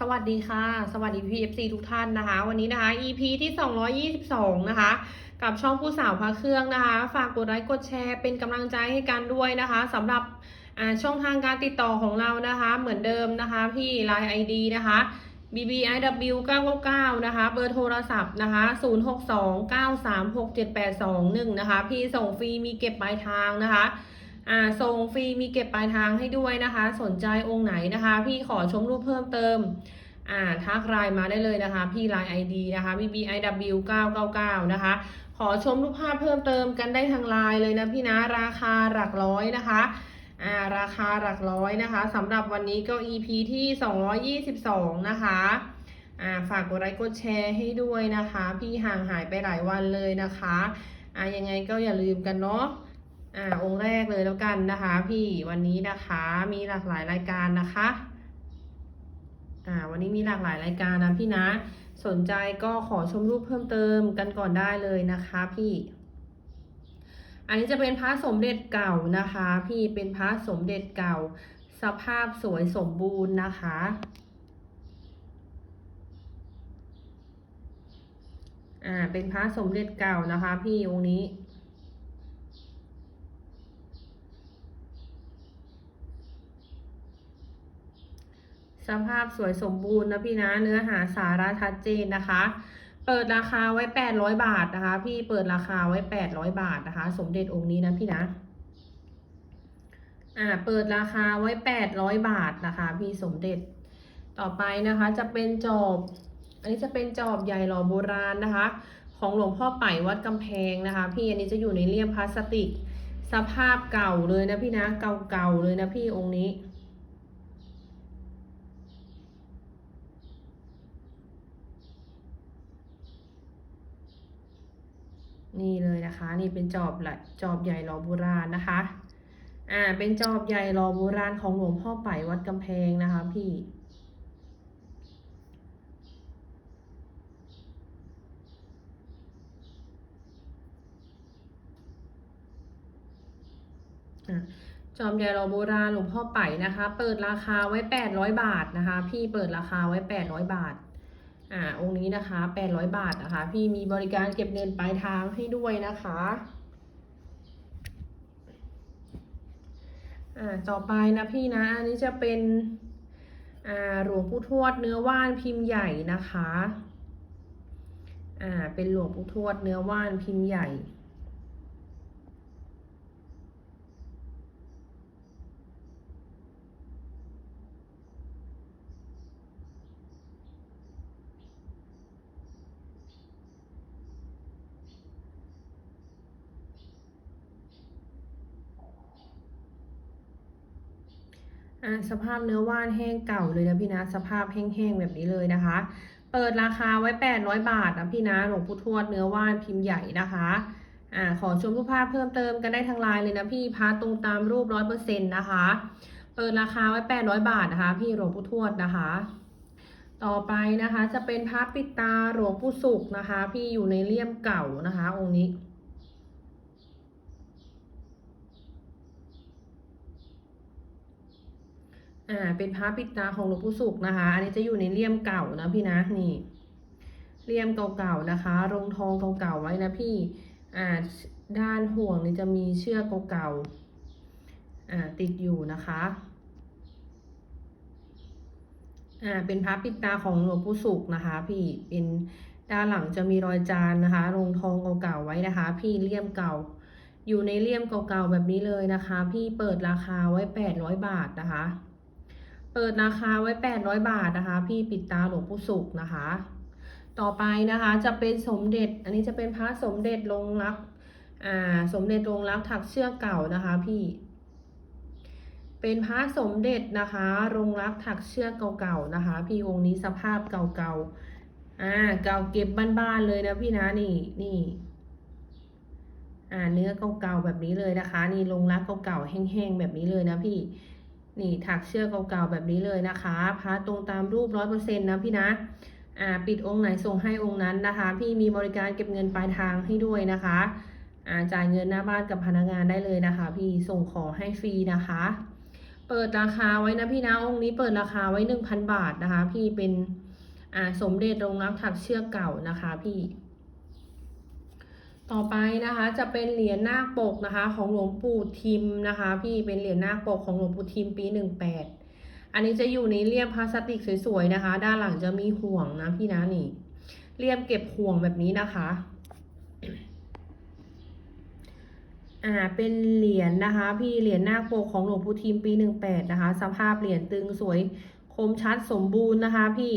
สวัสดีค่ะ สวัสดี PFC ทุกท่านนะคะ วันนี้นะคะ EP ที่ 222 นะคะ กับช่องผู้สาวพระเครื่องนะคะ ฝากกดไลค์กดแชร์เป็นกำลังใจให้กันด้วยนะคะสำหรับอ่าช่องทางการติดต่อของเรานะคะ เหมือนเดิมนะคะ พี่ Line ID นะคะ BBIW 999นะคะ เบอร์โทรศัพท์นะคะ 062 936 7821 นะคะ พี่ส่งฟรีมีเก็บปลายทางนะคะ อ่าส่งฟรีมีเก็บปลายทางให้ด้วยนะคะ สนใจองค์ไหนนะคะ พี่ขอชมรูปเพิ่มเติมอ่าทักไลน์มาได้เลยนะคะ พี่ไลน์ ID นะคะ BBIW 999 นะคะ ขอชมรูปภาพเพิ่มเติมกันได้ทางไลน์เลยนะพี่นะราคาหลักร้อยนะคะอ่าราคาหลักร้อยนะคะสำหรับวันนี้ก็ EP ที่ 222 นะคะอ่าฝากกดไลค์กดแชร์ให้ด้วยนะคะ พี่ห่างหายไปหลายวันเลยนะคะอ่ายังไงก็อย่าลืมกันเนาะ อ่าองค์แรกเลยแล้วกันนะคะ พี่วันนี้นะคะมีหลากหลายรายการนะคะอ่าวันนี้มีหลากหลายรายการนะพี่นะ สนใจก็ขอชมรูปเพิ่มเติมกันก่อนได้เลยนะคะพี่ อันนี้จะเป็นพระสมเด็จเก่านะคะ พี่เป็นพระสมเด็จเก่า สภาพสวยสมบูรณ์นะคะอ่าเป็นพระสมเด็จเก่านะคะ พี่องค์นี้ สภาพสวยสมบูรณ์นะพี่นะเนื้อหาสาระชัดเจนนะคะ เปิดราคาไว้ 800 บาทนะคะ พี่เปิดราคาไว้ 800 บาทนะคะ สมเด็จองค์นี้นะพี่นะอ่าเปิดราคาไว้ 800 บาทนะคะ พี่สมเด็จต่อไปนะคะจะเป็นจอบ อันนี้จะเป็นจอบใหญ่หล่อโบราณนะคะ ของหลวงพ่อไป่วัดกำแพงนะคะ พี่อันนี้จะอยู่ในเลี่ยมพลาสติก สภาพเก่าเลยนะพี่นะเก่าๆเลยนะพี่องค์นี้ นี่เลยนะคะ นี่เป็นจอบละจอบใหญ่หล่อโบราณนะคะ อ่า เป็นจอบใหญ่หล่อโบราณของหลวงพ่อไป่วัดกำแพงนะคะพี่จอมใหญ่หล่อโบราณหลวงพ่อไป่นะคะ เปิดราคาไว้ 800 บาทนะคะ พี่เปิดราคาไว้ 800 บาท อ่าองค์นี้นะคะแปดร้อยบาทนะคะ พี่มีบริการเก็บเงินปลายทางให้ด้วยนะคะอ่าต่อไปนะพี่นะ อันนี้จะเป็นอ่าหลวงปู่ทวดเนื้อว่านพิมพ์ใหญ่นะคะอ่าเป็นหลวงปู่ทวดเนื้อว่านพิมพ์ใหญ่ อ่า สภาพเนื้อว่านแห้งเก่าเลยนะพี่นะ สภาพแห้งๆแบบนี้เลยนะคะ เปิดราคาไว้ 800 บาทนะพี่นะหลวงปู่ทวดเนื้อว่านพิมพ์ใหญ่นะคะอ่าขอชมรูปภาพเพิ่มเติมกันได้ทางไลน์เลยนะพี่พาตรงตามรูปร้อยเปอร์เซ็นต์นะคะ เปิดราคาไว้ 800 บาทนะคะ พี่หลวงปู่ทวดนะคะต่อไปนะคะจะเป็นพระปิดตาหลวงปู่สุขนะคะ พี่อยู่ในเลี่ยมเก่านะคะ องค์นี้ อ่า เป็นพระปิดตาของหลวงปู่สุขนะคะ อันนี้จะอยู่ในเลี่ยมเก่านะพี่นะนี่เลี่ยมเก่าๆนะคะรงทองเก่าๆไว้นะพี่ อ่า ด้านห่วงนี่จะมีเชือกเก่าๆ อ่า ติดอยู่นะคะ อ่า เป็นพระปิดตาของหลวงปู่สุขนะคะ พี่ เป็นด้านหลังจะมีรอยจานนะคะรงทองเก่าๆไว้นะคะ พี่เลี่ยมเก่า อยู่ในเลี่ยมเก่าๆแบบนี้เลยนะคะ พี่เปิดราคาไว้800บาทนะคะ เปิดราคาไว้ 800 บาทนะคะ พี่ปิดตาหลวงปู่สุขนะคะ ต่อไปนะคะจะเป็นสมเด็จ อันนี้จะเป็นพระสมเด็จลงรัก อ่า สมเด็จลงรักถักเชือกเก่านะคะ พี่ เป็นพระสมเด็จนะคะลงรักถักเชือกเก่าๆนะคะ พี่องค์นี้สภาพเก่าๆ อ่า เก่าเก็บบ้านๆเลยนะพี่นะนี่นี่อ่าเนื้อเก่าๆแบบนี้เลยนะคะ นี่ลงรักเก่าๆแห้งๆแบบนี้เลยนะพี่ นี่ถักเชือกเก่าๆแบบนี้เลยนะคะพาตรงตามรูปร้อยเปอร์เซ็นต์นะพี่นะอ่าปิดองค์ไหนส่งให้องค์นั้นนะคะ พี่มีบริการเก็บเงินปลายทางให้ด้วยนะคะอ่าจ่ายเงินหน้าบ้านกับพนักงานได้เลยนะคะ พี่ส่งของให้ฟรีนะคะ เปิดราคาไว้นะพี่นะองค์นี้เปิดราคาไว้หนึ่งพันบาทนะคะ พี่เป็นอ่าสมเด็จรงรักถักเชือกเก่านะคะ พี่ ต่อไปนะคะจะเป็นเหรียญนาคปกนะคะ ของหลวงปู่ทิมนะคะ พี่เป็นเหรียญนาคปกของหลวงปู่ทิมปีหนึ่งแปดอันนี้จะอยู่ในเรียบพลาสติกสวยๆนะคะ ด้านหลังจะมีห่วงนะพี่นะนี่เรียบเก็บห่วงแบบนี้นะคะอ่าเป็นเหรียญนะคะ พี่เหรียญนาคปกของหลวงปู่ทิมปีหนึ่งแปดนะคะ สภาพเหรียญตึงสวยคมชัดสมบูรณ์นะคะ พี่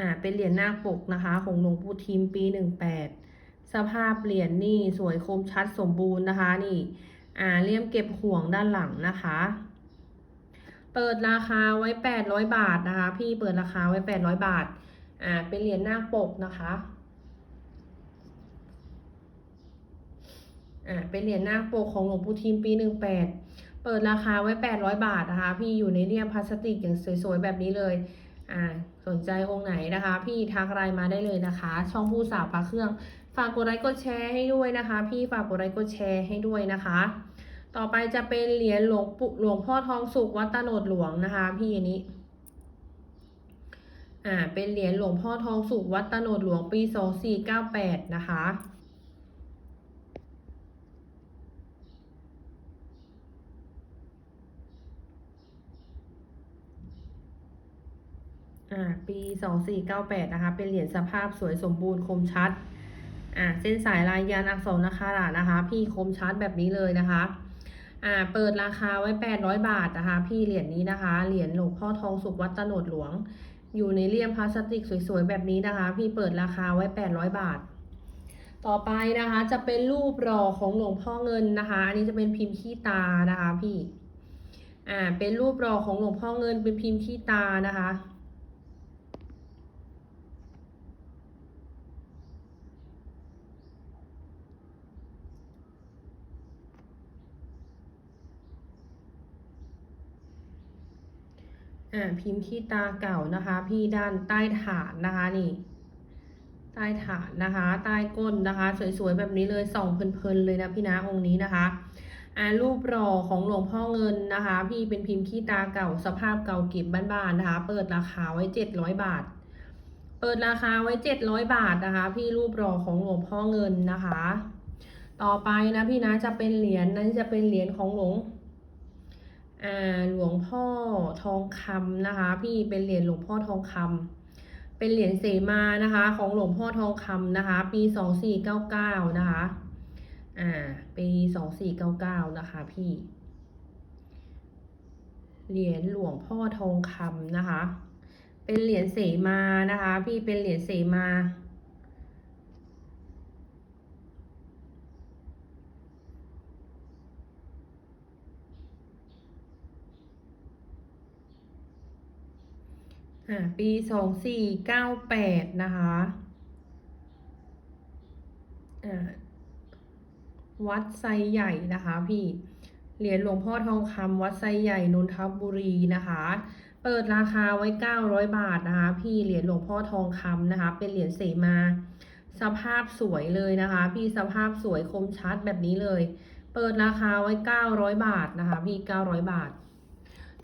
อ่าเป็นเหรียญหน้าปกนะคะ ของหลวงปู่ทิมปีหนึ่งแปดสภาพเหรียญนี่สวยคมชัดสมบูรณ์นะคะนี่อ่าเลี่ยมเก็บห่วงด้านหลังนะคะ เปิดราคาไว้แปดร้อยบาทนะคะ พี่เปิดราคาไว้แปดร้อยบาทอ่าเป็นเหรียญหน้าปกนะคะอ่าเป็นเหรียญนาคปกของหลวงปู่ทิมปีหนึ่งแปดเปิดราคาไว้แปดร้อยบาทนะคะ พี่อยู่ในเรียมพลาสติกอย่างสวยๆแบบนี้เลย อ่าสนใจองค์ไหนนะคะ พี่ทักไลน์มาได้เลยนะคะ ช่องผู้สาวพระเครื่อง ฝากกดไลค์กดแชร์ให้ด้วยนะคะ พี่ฝากกดไลค์กดแชร์ให้ด้วยนะคะ ต่อไปจะเป็นเหรียญหลวงปู่หลวงพ่อทองสุขวัดตโนดหลวงนะคะ พี่อันนี้อ่าเป็นเหรียญหลวงพ่อทองสุขวัดตโนดหลวงปีสองสี่เก้าแปดนะคะ อ่าปีสองสี่เก้าแปดนะคะ เป็นเหรียญสภาพสวยสมบูรณ์คมชัดอ่าเส้นสายลายยันอักษรนาคาราชนะคะ พี่คมชัดแบบนี้เลยนะคะอ่าเปิดราคาไว้แปดร้อยบาทนะคะ พี่เหรียญนี้นะคะ เหรียญหลวงพ่อทองสุขวัดตโนดหลวง อยู่ในเลี่ยมพลาสติกสวยๆแบบนี้นะคะ พี่เปิดราคาไว้แปดร้อยบาทต่อไปนะคะจะเป็นรูปหล่อของหลวงพ่อเงินนะคะ อันนี้จะเป็นพิมพ์ขี้ตานะคะพี่ อ่าเป็นรูปหล่อของหลวงพ่อเงินเป็นพิมพ์ขี้ตานะคะ อ่าพิมพ์ที่ตาเก่านะคะ พี่ด้านใต้ฐานนะคะนี่ใต้ฐานนะคะ ใต้ก้นนะคะ สวยๆแบบนี้เลยส่องเพลินๆเลยนะพี่นะองค์นี้นะคะอ่ารูปหล่อของหลวงพ่อเงินนะคะ พี่เป็นพิมพ์ขี้ตาเก่าสภาพเก่าเก็บบ้านๆนะคะ เปิดราคาไว้เจ็ดร้อยบาท เปิดราคาไว้เจ็ดร้อยบาทนะคะ พี่รูปหล่อของหลวงพ่อเงินนะคะ ต่อไปนะพี่นะจะเป็นเหรียญนั้นจะเป็นเหรียญของหลวง หลวงพ่อทองคำนะคะ พี่เป็นเหรียญหลวงพ่อทองคำเป็นเหรียญเสมานะคะ ของหลวงพ่อทองคำนะคะ ปีสองสี่เก้าเก้านะคะอ่าปีสองสี่เก้าเก้านะคะพี่เหรียญหลวงพ่อทองคำนะคะ เป็นเหรียญเสมานะคะ พี่เป็นเหรียญเสมา อ่าปีสองสี่เก้าแปดนะคะอ่าวัดไซใหญ่นะคะพี่เหรียญหลวงพ่อทองคำวัดไซใหญ่นนทบุรีนะคะ เปิดราคาไว้เก้าร้อยบาทนะคะ พี่เหรียญหลวงพ่อทองคำนะคะ เป็นเหรียญเสมา สภาพสวยเลยนะคะ พี่สภาพสวยคมชัดแบบนี้เลย เปิดราคาไว้เก้าร้อยบาทนะคะ พี่เก้าร้อยบาท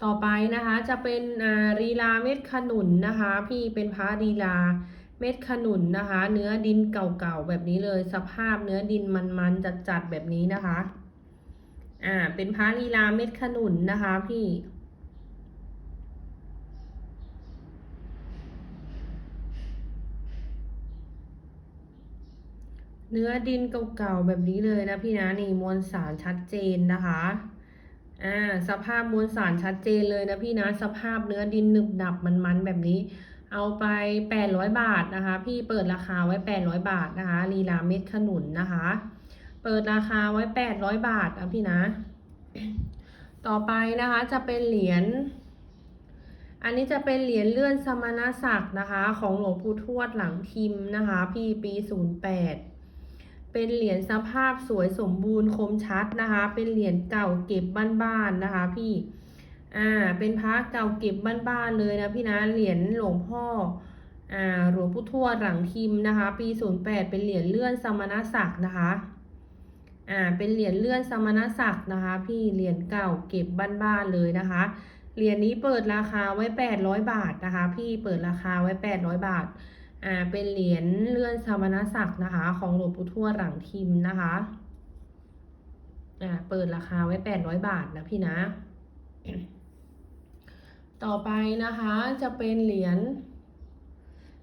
ต่อไปนะคะจะเป็นอ่าลีลาเม็ดขนุนนะคะ พี่เป็นพระลีลาเม็ดขนุนนะคะ เนื้อดินเก่าๆแบบนี้เลย สภาพเนื้อดินมันๆจัดๆแบบนี้นะคะ อ่า เป็นพระลีลาเม็ดขนุนนะคะพี่ เนื้อดินเก่าๆแบบนี้เลยนะพี่นะนี่มวลสารชัดเจนนะคะ อ่าสภาพมวลสารชัดเจนเลยนะพี่นะสภาพเนื้อดินหนึบหนับมันๆแบบนี้ เอาไปแปดร้อยบาทนะคะ พี่เปิดราคาไว้แปดร้อยบาทนะคะลีลาเม็ดขนุนนะคะ เปิดราคาไว้แปดร้อยบาทนะพี่นะ ต่อไปนะคะจะเป็นเหรียญอันนี้จะเป็นเหรียญเลื่อนสมณศักดิ์นะคะ ของหลวงปู่ทวดหลังพิมพ์นะคะ พี่ปีศูนย์แปด เป็นเหรียญสภาพสวยสมบูรณ์คมชัดนะคะ เป็นเหรียญเก่าเก็บบ้านๆนะคะ พี่ อ่า เป็นพระเก่าเก็บบ้านๆเลยนะพี่นะ เหรียญหลวงพ่อ อ่า หลวงปู่ทวดหลังพิมนะคะ ปีศูนย์แปดเป็นเหรียญเลื่อนสมณศักดิ์นะคะ อ่า เป็นเหรียญเลื่อนสมณศักดิ์นะคะ พี่ เหรียญเก่าเก็บบ้านๆเลยนะคะ เหรียญนี้เปิดราคาไว้ 800 บาทนะคะ พี่ เปิดราคาไว้ 800 บาท อ่าเป็นเหรียญเลื่อนสมณศักดิ์นะคะ ของหลวงปู่ทวดหลังทิมนะคะอ่าเปิดราคาไว้800บาทนะพี่นะ ต่อไปนะคะจะเป็นเหรียญ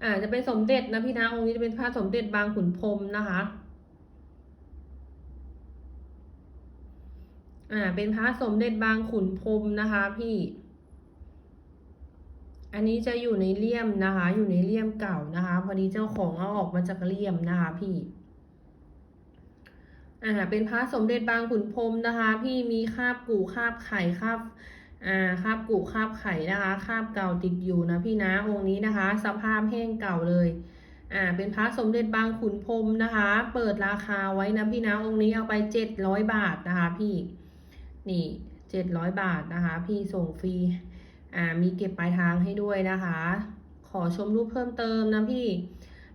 อ่าจะเป็นสมเด็จนะพี่นะองค์นี้จะเป็นพระสมเด็จบางขุนพรมนะคะอ่าเป็นพระสมเด็จบางขุนพรมนะคะ พี่ อันนี้จะอยู่ในเลี่ยมนะคะ อยู่ในเลี่ยมเก่านะคะ พอดีเจ้าของเอาออกมาจากเลี่ยมนะคะ พี่อ่าเป็นพระสมเด็จบางขุนพรมนะคะ พี่มีคาบกู่คาบไข่คาบอ่าคาบกู่คาบไข่นะคะคาบเก่าติดอยู่นะพี่นะองค์นี้นะคะ สภาพแห้งเก่าเลยอ่าเป็นพระสมเด็จบางขุนพรมนะคะ เปิดราคาไว้นะพี่นะองค์นี้เอาไปเจ็ดร้อยบาทนะคะ พี่นี่เจ็ดร้อยบาทนะคะ พี่ส่งฟรี อ่ามีเก็บปลายทางให้ด้วยนะคะ ขอชมรูปเพิ่มเติมนะพี่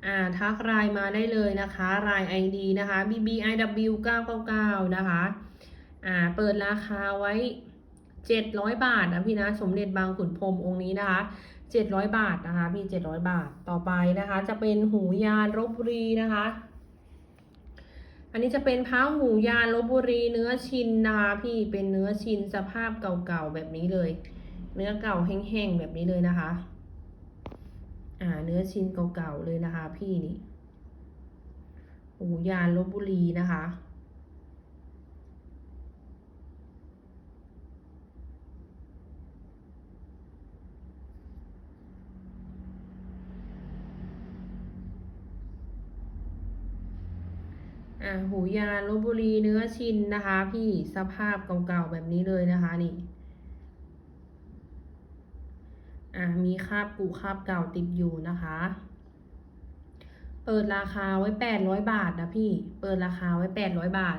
อ่าทักไลน์มาได้เลยนะคะไลน์ ID นะคะ BBIW 999นะคะอ่าเปิดราคาไว้ 700 บาทนะพี่นะสมเด็จบางขุนพรมองค์นี้นะคะ 700 บาทนะคะพี่ 700 บาทต่อไปนะคะ จะเป็นหูยานลบบุรีนะคะ อันนี้จะเป็นพระหูยานลบบุรีเนื้อชินนะคะพี่เป็นเนื้อชินสภาพเก่าๆแบบนี้เลย เนื้อเก่าแห้งๆแบบนี้เลยนะคะ อ่า เนื้อชิ้นเก่าๆเลยนะคะ พี่นี่หูยานลบบุรีนะคะอ่าหูยานลบบุรีเนื้อชินนะคะ พี่สภาพเก่าๆแบบนี้เลยนะคะนี่ อ่ามีคราบกูคราบเก่าติดอยู่นะคะ เปิดราคาไว้แปดร้อยบาทนะพี่ เปิดราคาไว้แปดร้อยบาท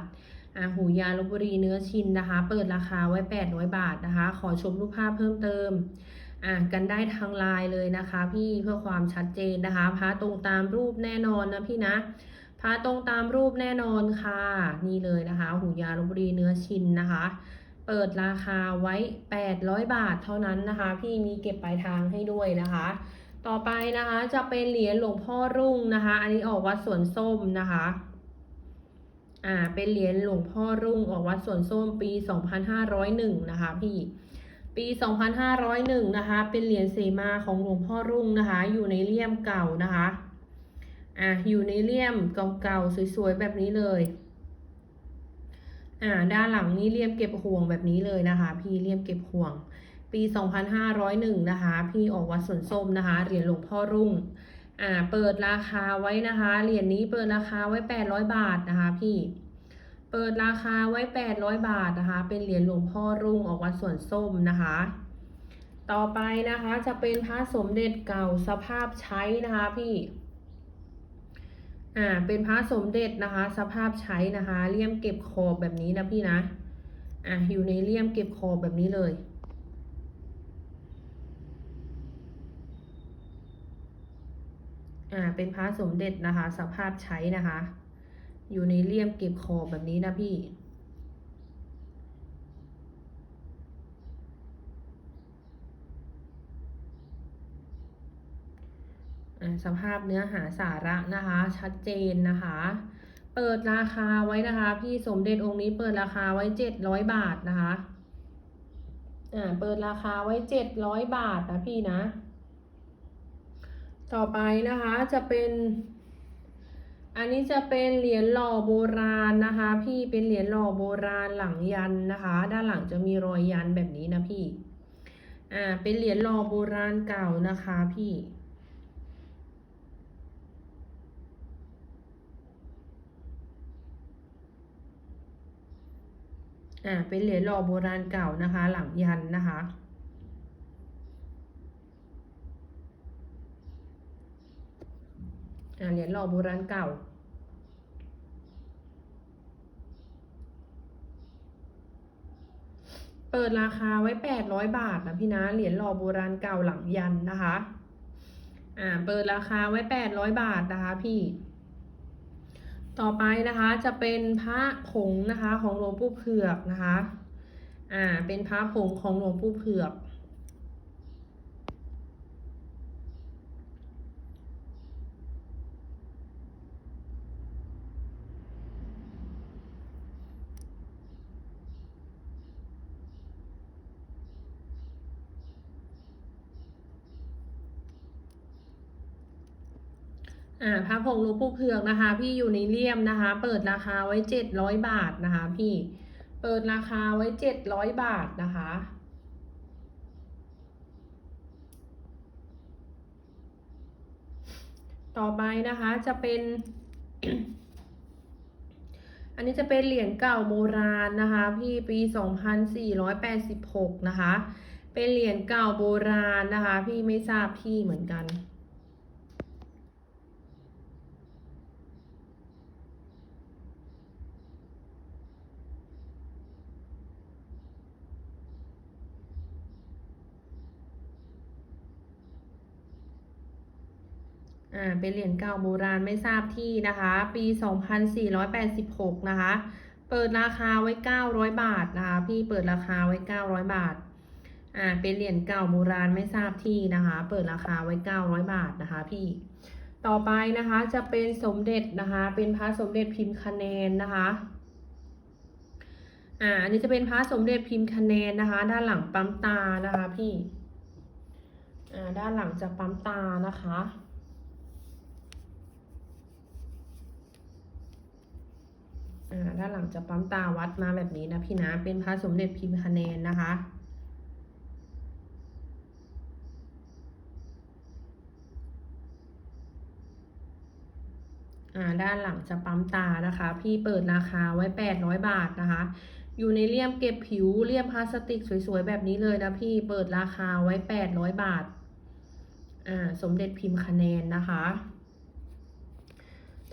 อ่าหูยาลบบุรีเนื้อชินนะคะ เปิดราคาไว้แปดร้อยบาทนะคะ ขอชมรูปภาพเพิ่มเติมอ่ากันได้ทางไลน์เลยนะคะ พี่เพื่อความชัดเจนนะคะพระตรงตามรูปแน่นอนนะพี่นะพระตรงตามรูปแน่นอนค่ะ นี่เลยนะคะ หูยาลบบุรีเนื้อชินนะคะ เปิดราคาไว้ 800 บาทเท่านั้นนะคะ พี่มีเก็บปลายทางให้ด้วยนะคะ ต่อไปนะคะจะเป็นเหรียญหลวงพ่อรุ่งนะคะ อันนี้ออกวัดสวนส้มนะคะอ่าเป็นเหรียญหลวงพ่อรุ่งออกวัดสวนส้มปี 2501 นะคะ พี่ปี 2501 นะคะ เป็นเหรียญเสมาของหลวงพ่อรุ่งนะคะ อยู่ในเลี่ยมเก่านะคะอ่าอยู่ในเลี่ยมเก่าๆสวยๆแบบนี้เลย อ่าด้านหลังนี้เลี่ยมเก็บห่วงแบบนี้เลยนะคะ พี่เลี่ยมเก็บห่วง ปี 2501 นะคะ พี่ออกวัดสวนส้มนะคะเหรียญหลวงพ่อรุ่งอ่าเปิดราคาไว้นะคะเหรียญนี้เปิดราคาไว้ 800 บาทนะคะ พี่ เปิดราคาไว้ 800 บาทนะคะ เป็นเหรียญหลวงพ่อรุ่งออกวัดสวนส้มนะคะ ต่อไปนะคะจะเป็นพระสมเด็จเก่าสภาพใช้นะคะพี่ อ่าเป็นพระสมเด็จนะคะ สภาพใช้นะคะเลี่ยมเก็บขอบแบบนี้นะพี่นะอะอยู่ในเลี่ยมเก็บขอบแบบนี้เลย อ่าเป็นพระสมเด็จนะคะ สภาพใช้นะคะ อยู่ในเลี่ยมเก็บขอบแบบนี้นะพี่ สภาพเนื้อหาสาระนะคะ ชัดเจนนะคะ เปิดราคาไว้นะคะ พี่สมเด็จองค์นี้เปิดราคาไว้เจ็ดร้อยบาทนะคะอ่าเปิดราคาไว้เจ็ดร้อยบาทนะพี่นะ ต่อไปนะคะจะเป็นอันนี้จะเป็นเหรียญหล่อโบราณนะคะ พี่เป็นเหรียญหล่อโบราณหลังยันนะคะ ด้านหลังจะมีรอยยันแบบนี้นะพี่ อ่าเป็นเหรียญหล่อโบราณเก่านะคะพี่ อ่าเป็นเหรียญหล่อโบราณเก่านะคะ หลังยันนะคะอ่าเหรียญหล่อโบราณเก่าเปิดราคาไว้แปดร้อยบาทนะพี่นะเหรียญหล่อโบราณเก่าหลังยันนะคะ อ่า เปิดราคาไว้แปดร้อยบาทนะคะพี่ ต่อไปนะคะจะเป็นพระผงนะคะของหลวงปู่เผือกนะคะ อ่า เป็นพระผงของหลวงปู่เผือก อ่าพระผงหลวงปู่เผือกนะคะ พี่อยู่ในเลี่ยมนะคะ เปิดราคาไว้เจ็ดร้อยบาทนะคะ พี่เปิดราคาไว้เจ็ดร้อยบาทนะคะต่อไปนะคะจะเป็น อันนี้จะเป็นเหรียญเก่าโบราณนะคะ พี่ปี 2486 นะคะ เป็นเหรียญเก่าโบราณนะคะ พี่ไม่ทราบที่เหมือนกัน อ่าเป็นเหรียญเก่าโบราณไม่ทราบที่นะคะ ปี 2486 นะคะ เปิดราคาไว้ 900 บาทนะคะ พี่เปิดราคาไว้ 900 บาทอ่าเป็นเหรียญเก่าโบราณไม่ทราบที่นะคะ เปิดราคาไว้ 900 บาทนะคะพี่ต่อไปนะคะจะเป็นสมเด็จนะคะ เป็นพระสมเด็จพิมพ์คะแนนนะคะอ่าอันนี้จะเป็นพระสมเด็จพิมพ์คะแนนนะคะ ด้านหลังปั๊มตานะคะพี่อ่าด้านหลังจะปั๊มตานะคะ อ่า ด้านหลังจะปั๊มตาวัดมาแบบนี้นะพี่นะ เป็นพระสมเด็จพิมพ์คะแนนนะคะอ่าด้านหลังจะปั๊มตานะคะ พี่เปิดราคาไว้ 800 บาทนะคะ อยู่ในเลี่ยมเก็บผิวเลี่ยมพลาสติกสวยๆ แบบนี้เลยนะพี่เปิดราคาไว้ 800 บาทอ่าสมเด็จพิมพ์คะแนนนะคะ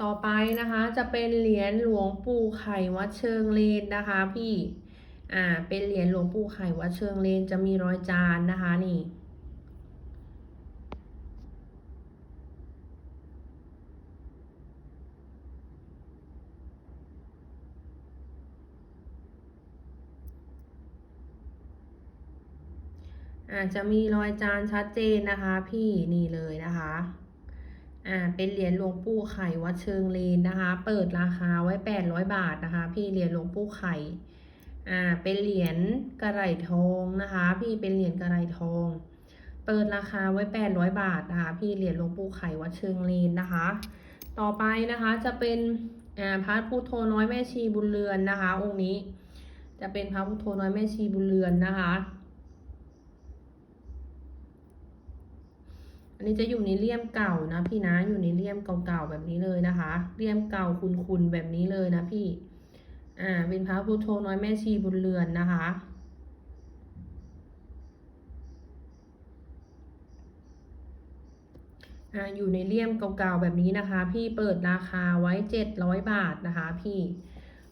ต่อไปนะคะจะเป็นเหรียญหลวงปู่ไข่วัดเชิงเลนนะคะพี่ อ่า เป็นเหรียญหลวงปู่ไข่วัดเชิงเลนจะมีรอยจานนะคะนี่อาจจะมีรอยจานชัดเจนนะคะ พี่นี่เลยนะคะ อ่าเป็นเหรียญหลวงปู่ไข่วัดเชิงเลนนะคะ เปิดราคาไว้แปดร้อยบาทนะคะ พี่เหรียญหลวงปู่ไข่อ่าเป็นเหรียญกระไรทองนะคะ พี่เป็นเหรียญกระไรทอง เปิดราคาไว้แปดร้อยบาทนะคะ พี่เหรียญหลวงปู่ไข่วัดเชิงเลนนะคะ ต่อไปนะคะจะเป็นอ่าพระพุทโธน้อยแม่ชีบุญเรือนนะคะองค์นี้ จะเป็นพระพุทโธน้อยแม่ชีบุญเรือนนะคะ อันนี้จะอยู่ในเลี่ยมเก่านะพี่นะ อยู่ในเลี่ยมเก่าๆแบบนี้เลยนะคะ เลี่ยมเก่าคุณๆแบบนี้เลยนะพี่ อ่า เป็นพระพุทโธน้อยแม่ชีบุญเรือนนะคะ อ่า อยู่ในเลี่ยมเก่าๆแบบนี้นะคะ พี่เปิดราคาไว้เจ็ดร้อยบาทนะคะพี่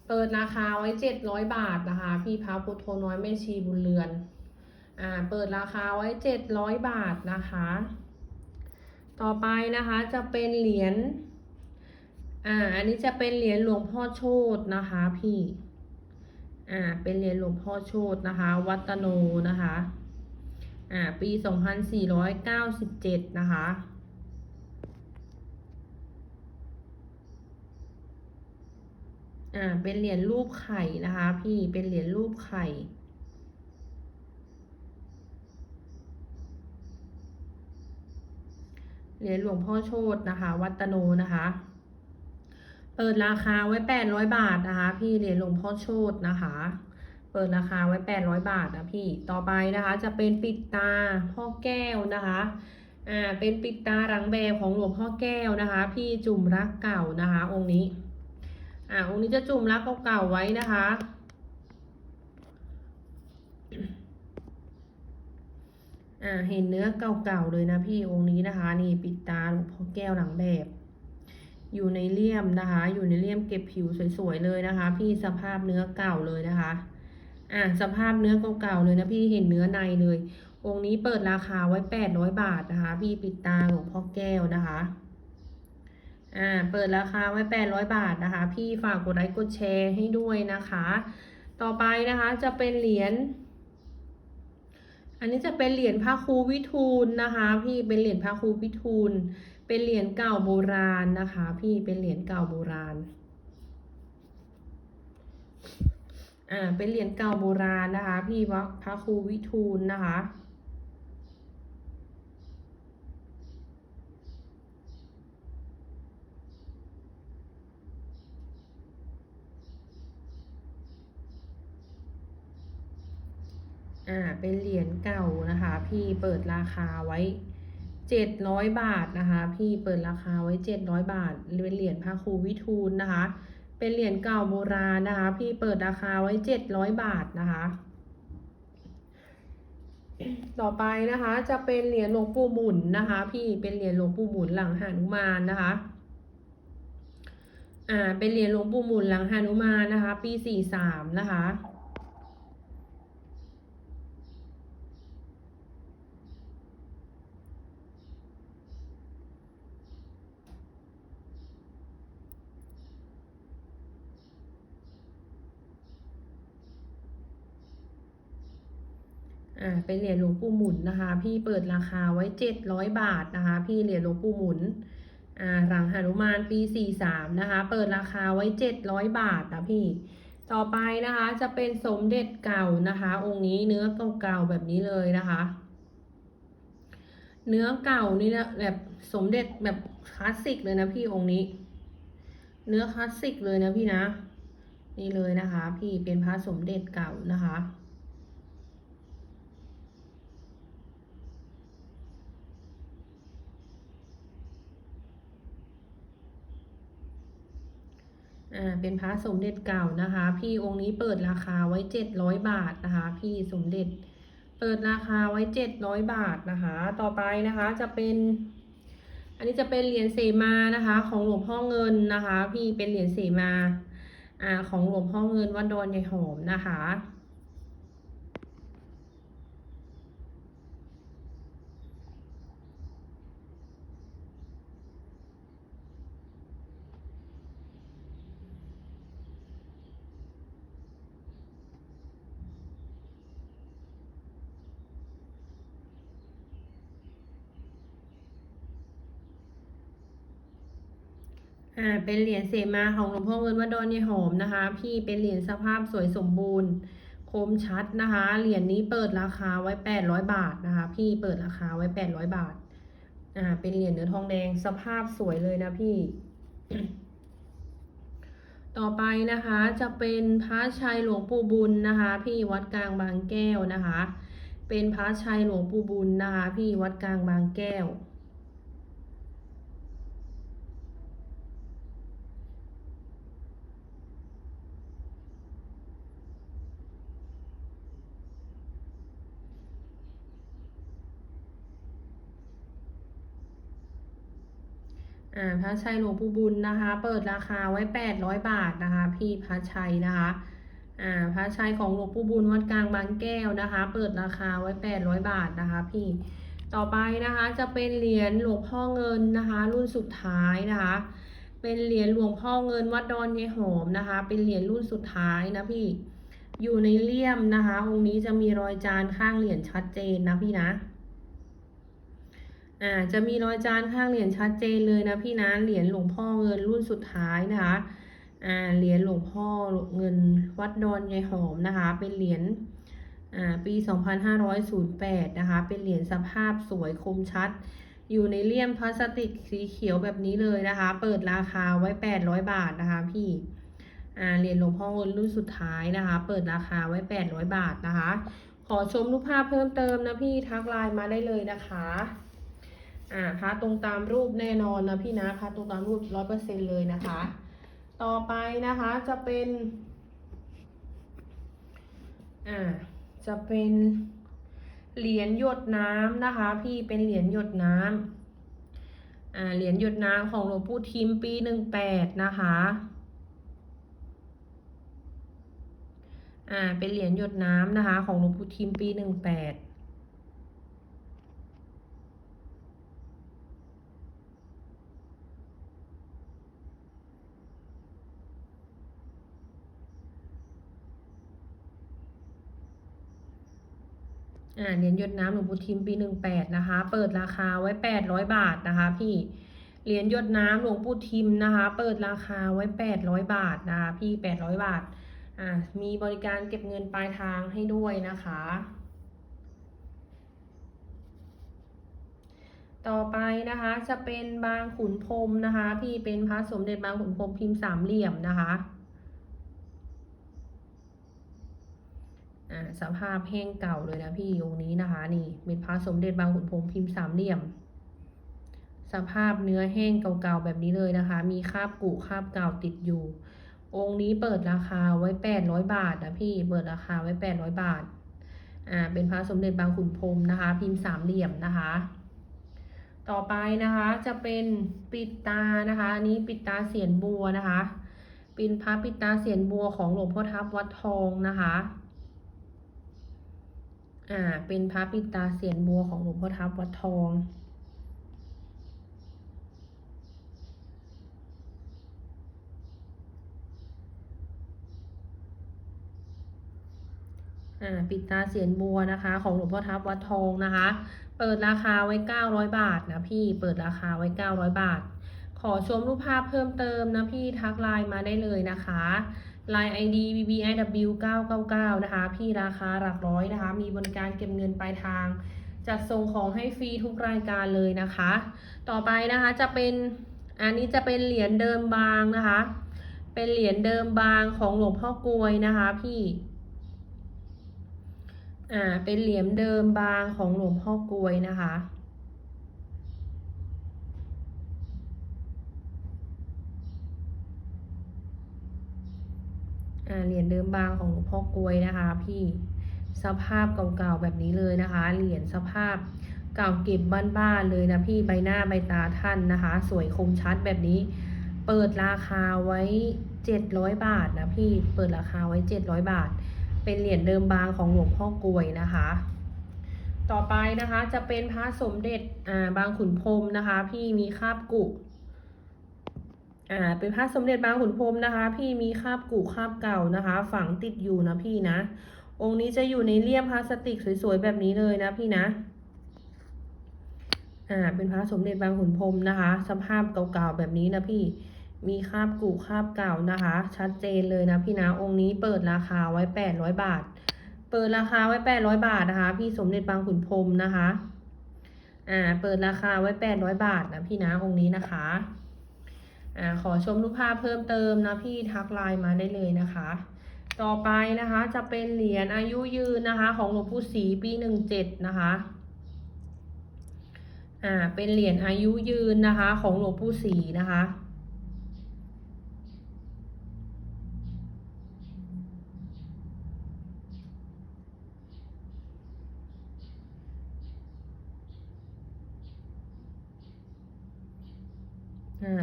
เปิดราคาไว้เจ็ดร้อยบาทนะคะ พี่พระพุทโธน้อยแม่ชีบุญเรือน อ่า เปิดราคาไว้เจ็ดร้อยบาทนะคะ ต่อไปนะคะจะเป็นเหรียญ อ่า อันนี้จะเป็นเหรียญหลวงพ่อโชตนะคะพี่ อ่า เป็นเหรียญหลวงพ่อโชตนะคะ วัตโนนะคะ อ่า ปีสองพันสี่ร้อยเก้าสิบเจ็ดนะคะอ่า เป็นเหรียญรูปไข่นะคะ พี่ เป็นเหรียญรูปไข่ เหรียญหลวงพ่อโชตนะคะ วัตโนนะคะ เปิดราคาไว้แปดร้อยบาทนะคะ พี่เหรียญหลวงพ่อโชตนะคะ เปิดราคาไว้แปดร้อยบาทนะพี่ต่อไปนะคะ จะเป็นปิดตาพ่อแก้วนะคะอ่าเป็นปิดตาหลังแบบของหลวงพ่อแก้วนะคะ พี่จุ่มรักเก่านะคะ องค์นี้อ่าองค์นี้จะจุ่มรักเก่าๆไว้นะคะ อ่าเห็นเนื้อเก่าๆเลยนะพี่องค์นี้นะคะ นี่ปิดตาหลวงพ่อแก้วหลังแบบ อยู่ในเลี่ยมนะคะ อยู่ในเลี่ยมเก็บผิวสวยๆเลยนะคะ พี่สภาพเนื้อเก่าเลยนะคะอ่าสภาพเนื้อเก่าๆเลยนะพี่เห็นเนื้อในเลย องค์นี้เปิดราคาไว้แปดร้อยบาทนะคะ พี่ปิดตาหลวงพ่อแก้วนะคะอ่าเปิดราคาไว้แปดร้อยบาทนะคะ พี่ฝากกดไลค์กดแชร์ให้ด้วยนะคะ ต่อไปนะคะจะเป็นเหรียญ อันนี้จะเป็นเหรียญพระครูวิทูลนะคะ พี่เป็นเหรียญพระครูวิทูล เป็นเหรียญเก่าโบราณนะคะ พี่เป็นเหรียญเก่าโบราณอ่าเป็นเหรียญเก่าโบราณนะคะ พี่พระพระครูวิทูลนะคะ อ่าเป็นเหรียญเก่านะคะ พี่เปิดราคาไว้เจ็ดร้อยบาทนะคะ พี่เปิดราคาไว้เจ็ดร้อยบาทเป็นเหรียญพระครูวิทูลนะคะ เป็นเหรียญเก่าโบราณนะคะ พี่เปิดราคาไว้เจ็ดร้อยบาทนะคะต่อไปนะคะจะเป็นเหรียญหลวงปู่หมุนนะคะ พี่เป็นเหรียญหลวงปู่หมุนหลังหานุมานนะคะ อ่าเป็นเหรียญหลวงปู่หมุนหลังหานุมานนะคะ ปีสี่สามนะคะ อ่าเป็นเหรียญหลวงปู่หมุนนะคะ พี่เปิดราคาไว้เจ็ดร้อยบาทนะคะ พี่เหรียญหลวงปู่หมุนอ่าหลังหนุมานปีสี่สามนะคะ เปิดราคาไว้เจ็ดร้อยบาทนะพี่ ต่อไปนะคะจะเป็นสมเด็จเก่านะคะ องค์นี้เนื้อเก่าๆแบบนี้เลยนะคะ เนื้อเก่านี่นะแบบสมเด็จแบบคลาสสิกเลยนะพี่องค์นี้ เนื้อคลาสสิกเลยนะพี่นะ นี่เลยนะคะ พี่เป็นพระสมเด็จเก่านะคะ อ่าเป็นพระสมเด็จเก่านะคะ พี่องค์นี้เปิดราคาไว้เจ็ดร้อยบาทนะคะ พี่สมเด็จ เปิดราคาไว้เจ็ดร้อยบาทนะคะ ต่อไปนะคะจะเป็น อันนี้จะเป็นเหรียญเสมานะคะ ของหลวงพ่อเงินนะคะ พี่เป็นเหรียญเสมาอ่าของหลวงพ่อเงินวัดดอนยายหอมนะคะ อ่าเป็นเหรียญเสมาของหลวงพ่อเงินวัดดอนยายหอมนะคะ พี่เป็นเหรียญสภาพสวยสมบูรณ์ คมชัดนะคะ เหรียญนี้เปิดราคาไว้แปดร้อยบาทนะคะ พี่เปิดราคาไว้แปดร้อยบาท อ่า เป็นเหรียญเนื้อทองแดงสภาพสวยเลยนะพี่ ต่อไปนะคะจะเป็นพระชัยหลวงปู่บุญนะคะ พี่วัดกลางบางแก้วนะคะ เป็นพระชัยหลวงปู่บุญนะคะ พี่วัดกลางบางแก้ว อ่าพระชัยหลวงปู่บุญนะคะ เปิดราคาไว้แปดร้อยบาทนะคะ พี่พระชัยนะคะอ่าพระชัยของหลวงปู่บุญวัดกลางบางแก้วนะคะ เปิดราคาไว้แปดร้อยบาทนะคะ พี่ต่อไปนะคะจะเป็นเหรียญหลวงพ่อเงินนะคะ รุ่นสุดท้ายนะคะ เป็นเหรียญหลวงพ่อเงินวัดดอนยายหอมนะคะ เป็นเหรียญรุ่นสุดท้ายนะพี่อยู่ในเลี่ยมนะคะองค์นี้จะมีรอยจานข้างเหรียญชัดเจนนะพี่นะ อ่าจะมีรอยจานข้างเหรียญชัดเจนเลยนะพี่นะเหรียญหลวงพ่อเงินรุ่นสุดท้ายนะคะอ่าเหรียญหลวงพ่อเงินวัดดอนยายหอมนะคะ เป็นเหรียญอ่าปี 2508 นะคะ เป็นเหรียญสภาพสวยคมชัด อยู่ในเลี่ยมพลาสติกสีเขียวแบบนี้เลยนะคะ เปิดราคาไว้ 800 บาทนะคะพี่อ่าเหรียญหลวงพ่อเงินรุ่นสุดท้ายนะคะ เปิดราคาไว้ 800 บาทนะคะ ขอชมรูปภาพเพิ่มเติมนะพี่ทักไลน์มาได้เลยนะคะ อ่าพระตรงตามรูปแน่นอนนะพี่นะพระตรงตามรูปร้อยเปอร์เซ็นเลยนะคะ ต่อไปนะคะจะเป็นอ่าจะเป็นเหรียญหยดน้ำนะคะ พี่เป็นเหรียญหยดน้ำอ่าเหรียญหยดน้ำของหลวงปู่ทิมปีหนึ่งแปดนะคะอ่าเป็นเหรียญหยดน้ำนะคะ ของหลวงปู่ทิมปีหนึ่งแปด อ่าเหรียญหยดน้ำหลวงปู่ทิมปีหนึ่งแปดนะคะ เปิดราคาไว้แปดร้อยบาทนะคะ พี่เหรียญหยดน้ำหลวงปู่ทิมนะคะ เปิดราคาไว้แปดร้อยบาทนะคะพี่แปดร้อยบาทอ่ามีบริการเก็บเงินปลายทางให้ด้วยนะคะ ต่อไปนะคะจะเป็นบางขุนพรมนะคะ พี่เป็นพระสมเด็จบางขุนพรมพิมพ์สามเหลี่ยมนะคะ อ่า สภาพแห้งเก่าเลยนะพี่องค์นี้นะคะ นี่เป็นพระสมเด็จบางขุนพรมพิมพ์สามเหลี่ยม สภาพเนื้อแห้งเก่าๆแบบนี้เลยนะคะ มีคราบกุคราบเก่าติดอยู่ องค์นี้เปิดราคาไว้แปดร้อยบาทนะพี่เปิดราคาไว้แปดร้อยบาทอ่าเป็นพระสมเด็จบางขุนพรมนะคะ พิมพ์สามเหลี่ยมนะคะ ต่อไปนะคะจะเป็นปิดตานะคะอันนี้ปิดตาเสียนบัวนะคะเป็นพระปิดตาเสียนบัวของหลวงพ่อทับวัดทองนะคะ อ่า เป็นพระปิตาเสียนบัวของหลวงพ่อทับวัดทอง อ่า ปิดตาเสียนบัวนะคะ ของหลวงพ่อทับวัดทองนะคะ เปิดราคาไว้900บาทนะพี่ เปิดราคาไว้900บาท ขอชมรูปภาพเพิ่มเติมนะพี่ ทักไลน์มาได้เลยนะคะ Line ID BBIW 999นะคะ พี่ราคาหลักร้อยนะคะ มีบริการเก็บเงินปลายทาง จัดส่งของให้ฟรีทุกรายการเลยนะคะ ต่อไปนะคะจะเป็นอันนี้จะเป็นเหรียญเดิมบางนะคะ เป็นเหรียญเดิมบางของหลวงพ่อกลวยนะคะพี่ อ่า เป็นเหรียญเดิมบางของหลวงพ่อกลวยนะคะ อ่า เหรียญเดิมบางของหลวงพ่อกลวยนะคะ พี่สภาพเก่าๆแบบนี้เลยนะคะ เหรียญสภาพเก่าเก็บบ้านๆเลยนะพี่ใบหน้าใบตาท่านนะคะ สวยคมชัดแบบนี้ เปิดราคาไว้เจ็ดร้อยบาทนะพี่เปิดราคาไว้เจ็ดร้อยบาท เป็นเหรียญเดิมบางของหลวงพ่อกลวยนะคะ ต่อไปนะคะจะเป็นพระสมเด็จอ่าบางขุนพรมนะคะ พี่มีคาบกุ อ่าเป็นพระสมเด็จบางขุนพรมนะคะ พี่มีคาบกุคาบเก่านะคะ ฝังติดอยู่นะพี่นะ องค์นี้จะอยู่ในเลี่ยมพลาสติกสวยๆแบบนี้เลยนะพี่นะอ่าเป็นพระสมเด็จบางขุนพรมนะคะ สภาพเก่าๆแบบนี้นะพี่มีคาบกุคาบเก่านะคะ ชัดเจนเลยนะพี่นะองค์นี้เปิดราคาไว้แปดร้อยบาท เปิดราคาไว้แปดร้อยบาทนะคะ พี่สมเด็จบางขุนพรมนะคะอ่าเปิดราคาไว้แปดร้อยบาทนะพี่นะองค์นี้นะคะ อ่าขอชมรูปภาพเพิ่มเติมนะพี่ทักไลน์มาได้เลยนะคะ ต่อไปนะคะจะเป็นเหรียญอายุยืนนะคะ ของหลวงปู่ศรีปีหนึ่งเจ็ดนะคะอ่าเป็นเหรียญอายุยืนนะคะ ของหลวงปู่ศรีนะคะ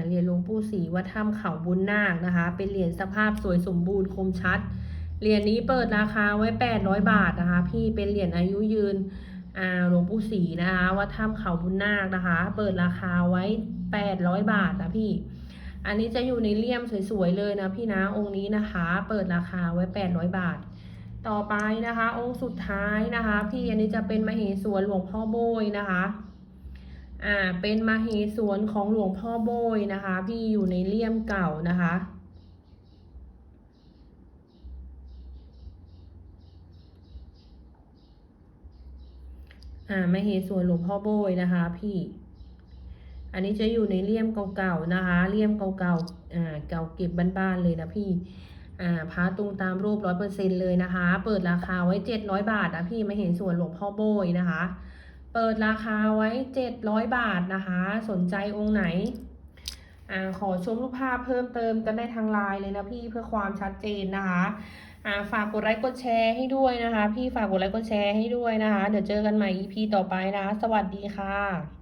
เหรียญหลวงปู่ศรีวัดถ้ำเขาบุญนาคนะคะ เป็นเหรียญสภาพสวยสมบูรณ์คมชัด เหรียญนี้เปิดราคาไว้แปดร้อยบาทนะคะ พี่เป็นเหรียญอายุยืนหลวงปู่ศรีนะคะวัดถ้ำเขาบุญนาคนะคะ เปิดราคาไว้แปดร้อยบาทนะพี่ อันนี้จะอยู่ในเลี่ยมสวยๆเลยนะพี่นะองค์นี้นะคะ เปิดราคาไว้แปดร้อยบาท ต่อไปนะคะ องค์สุดท้ายนะคะ พี่อันนี้จะเป็นมเหสวนหลวงพ่อโบยนะคะ อ่าเป็นมาเหสวนของหลวงพ่อโบยนะคะพี่อยู่ในเลี่ยมเก่านะคะอ่ามาเหส่วนหลวงพ่อโบยนะคะพี่ อันนี้จะอยู่ในเลี่ยมเก่าๆนะคะ เลี่ยมเก่าๆ อ่า เก่าเก็บบ้านๆเลยนะพี่ อ่าพาตรงตามรูปร้อยเปอร์เซ็นเลยนะคะ เปิดราคาไว้เจ็ดร้อยบาทนะพี่มาเห็นส่วนหลวงพ่อโบยนะคะ เปิดราคาไว้เจ็ดร้อยบาทนะคะ สนใจองค์ไหนอ่าขอชมรูปภาพเพิ่มเติมกันได้ทางไลน์เลยนะพี่เพื่อความชัดเจนนะคะอ่าฝากกดไลค์กดแชร์ให้ด้วยนะคะ พี่ฝากกดไลค์กดแชร์ให้ด้วยนะคะ เดี๋ยวเจอกันใหม่ EP ต่อไปนะคะ สวัสดีค่ะ